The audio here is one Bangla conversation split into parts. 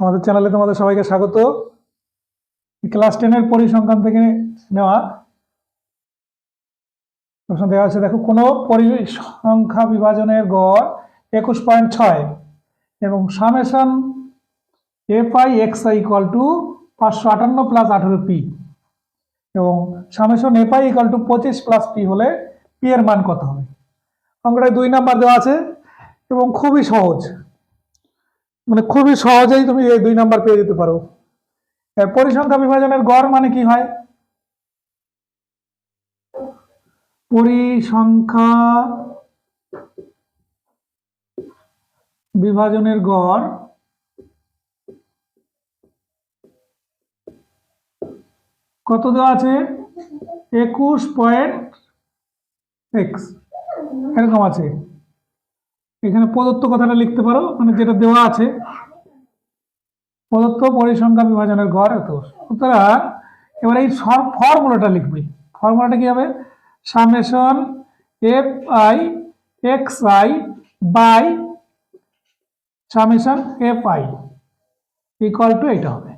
আমাদের চ্যানেলে তোমাদের সবাইকে স্বাগত। ক্লাস টেনের পরিসংখ্যান থেকে নেওয়া। প্রশ্ন দেওয়া আছে, দেখো, কোনো পরিসংখ্যা বিভাজনের গড় একুশ পয়েন্ট ছয় এবং summation f i x i equal to পাঁচশো আটান্ন প্লাস আঠেরো পি এবং summation f i equal to পঁচিশ প্লাস পি হলে পি এর মান কত হবে? অঙ্কটায় দুই নাম্বার দেওয়া আছে এবং খুবই সহজ। মানে খুবই সহজেই তুমি এই দুই নাম্বার পেয়ে যেতে পারো। পরিসংখ্যা বিভাজনের গড় মানে কি হয়? পরিসংখ্যা বিভাজনের গড় কত দেওয়া আছে? একুশ পয়েন্ট এক্স। এরকম আছে। এখানে প্রদত্ত কথাটা লিখতে পারো মানে যেটা দেওয়া আছে। প্রদত্ত পরিসংখ্যা বিভাজনের গড় এত। সুতরাং এবার এই ফর্মুলাটা লিখবে। ফর্মুলাটা কি হবে? Summation f i x i by summation f i equal to এটা হবে।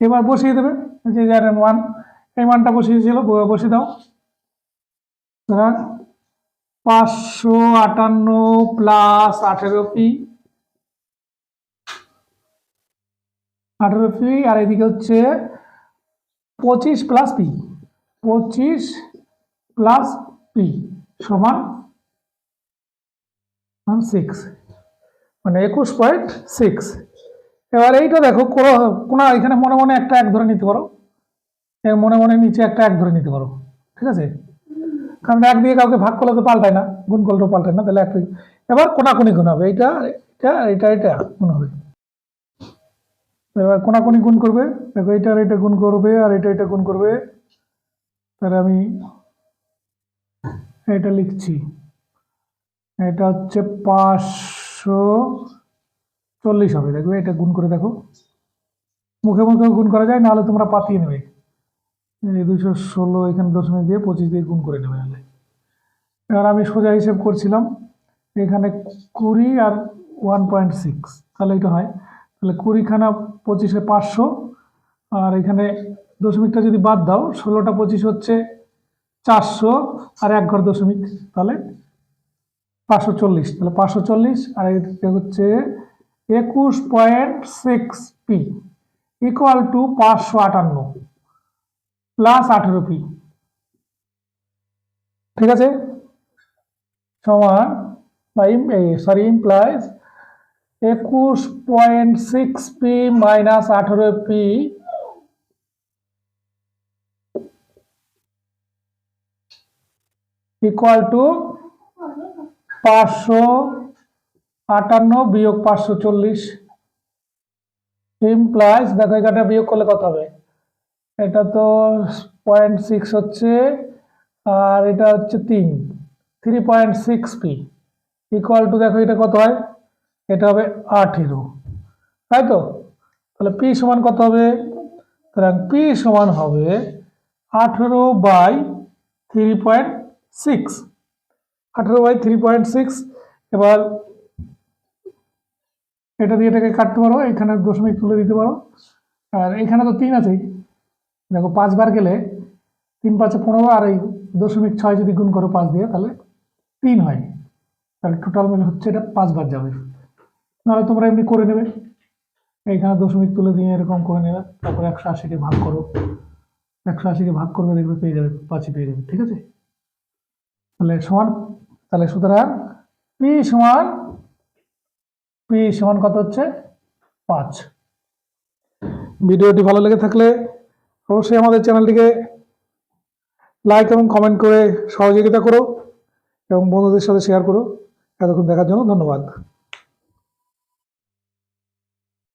এবার বসিয়ে দেবে। যে যার মান এই মানটা বসিয়েছিল, বসিয়ে দাও। সুতরাং পাঁচশো আটান্ন প্লাস আঠেরো পি আঠেরো পি আর এদিকে হচ্ছে পঁচিশ প্লাস পি পঁচিশ প্লাস পি সমান সিক্স মানে একুশ পয়েন্ট সিক্স এবার এইটা দেখো কোনো এখানে মনে মনে একটা এক ধরে নিতে পারো। এর মনে মনে নিচে একটা এক ধরে নিতে পারো। ঠিক আছে? কারণ এক দিয়ে কাউকে ভাগ করলে তো পাল্টায় না, গুণ করলে তো পাল্টায় না, তাহলে এক এবার কোনাকুনি গুণ হবে এটা এটা এটা এটা গুণ হবে। এবার কোনাকুনি গুণ করবে, দেখো এটা আর এটা গুণ করবে, আর এটা এটা গুণ করবে। তাহলে আমি এটা লিখছি। এটা হচ্ছে পাঁচশো চল্লিশ হবে, দেখবে এটা গুণ করে দেখো। মুখে মুখে গুণ করা যায়, নাহলে তোমরা পাতিয়ে নেবে। দুশো ষোলো, এখানে দশমিক দিয়ে পঁচিশ দিয়ে গুণ করে নেবে নাহলে এবার আমি সোজা হিসেব করছিলাম, এখানে কুড়ি আর ওয়ান পয়েন্ট সিক্স, তাহলে এটা হয়। তাহলে কুড়িখানা পঁচিশে পাঁচশো, আর এখানে দশমিকটা যদি বাদ দাও, ষোলোটা পঁচিশ হচ্ছে চারশো, আর এক ঘর দশমিক, তাহলে পাঁচশো চল্লিশ, তাহলে পাঁচশো চল্লিশ, আর এদিকে হচ্ছে একুশ point six P equal to পাঁচশো আটান্ন। প্লাস আঠেরো পি ঠিক আছে? সমান বা সরি ইমপ্লাইজ একুশ পয়েন্ট সিক্স পি মাইনাস আঠেরো পি ইকুয়াল টু পাঁচশো আটান্ন বিয়োগ পাঁচশো চল্লিশ। ইমপ্লাইজ দেখো এখানে বিয়োগ করলে কত হবে? এটা তো পয়েন্ট সিক্স হচ্ছে, আর এটা হচ্ছে তিন। Three point six p equal to দেখো এটা কত হয়? এটা হবে আঠেরো। তাই তো? তাহলে পি সমান কত হবে? সুতরাং পি সমান হবে আঠেরো বাই থ্রি পয়েন্ট সিক্স আঠেরো বাই থ্রি পয়েন্ট সিক্স এবার এটা দিয়ে এটাকে কাটতে পারো, এখানে দশমিক তুলে দিতে পারো। আর এখানে তো তিন আছেই। দেখো পাঁচবার গেলে তিন পাঁচে পনেরো আর এই দশমিক ছয় যদি গুণ করো পাঁচ দিয়ে, তাহলে তিন হয়। তাহলে টোটাল মিলে হচ্ছে এটা পাঁচবার যাবে। নাহলে তোমরা এমনি করে নেবে। এইখানে দশমিক তুলে দিয়ে এরকম করে নেবে। তারপরে একশো আশিকে ভাগ করো। একশো আশিকে ভাগ করবে, দেখবে পেয়ে যাবে, পাঁচই পেয়ে যাবে, ঠিক আছে? তাহলে সমান, তাহলে সুতরাং পি সমান পি সমান কত হচ্ছে? পাঁচ। ভিডিওটি ভালো লেগে থাকলে অবশ্যই আমাদের চ্যানেলটিকে লাইক এবং কমেন্ট করে সহযোগিতা করো এবং বন্ধুদের সাথে শেয়ার করো। এতক্ষণ দেখার জন্য ধন্যবাদ।